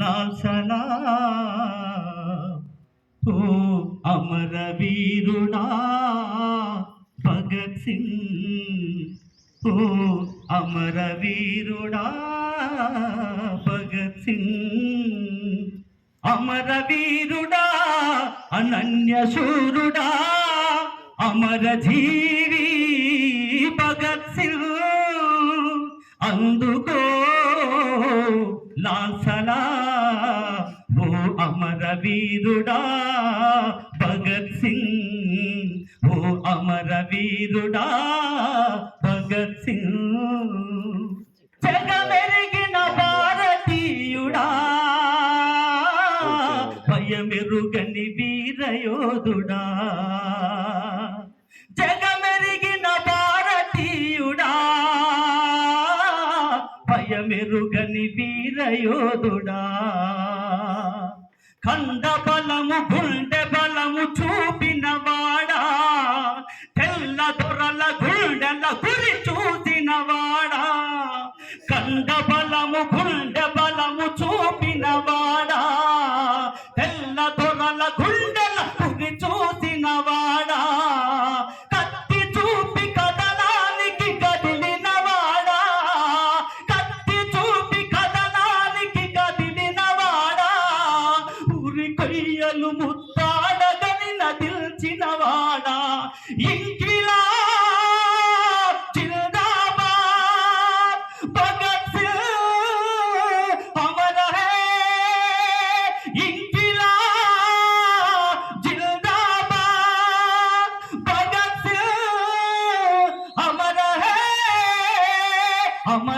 లాసలా ఓ అమర వీరుడా భగత్ సింగ్. ఓ అమర వీరుడా భగత్ సింగ్. అమర వీరుడా అనన్య శూరుడా అమర జీవి భగత్ సింగ్. అందుకో లాసలా ఓ అమర వీరుడా భగత్ సింగ్. ఓ అమర వీరుడా భగత్ సింగ్. జగమెరిగిన భారతీయుడా భయమెరుగని వీరయోధుడా. జగమెరిగిన భయమెరుగని వీరయోధుడా. ఖండ బలము గుండె బలము చూపిన వాడా. తెల్ల దొరల గుండెల గురి చూసిన వాడా. కండ బలము గుండె బలము చూపిన వాడా.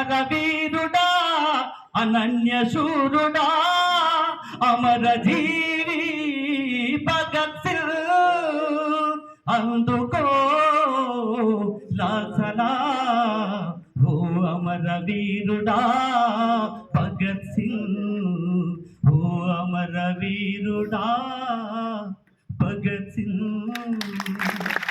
అమర వీరుడా అనన్య శూరుడా అమర జీవి భగత్ సింగ్ అందుకో లాసలా ఓ అమర వీరుడా భగత్ సింగ్ ఓ అమర వీరుడా భగత్ సింగ్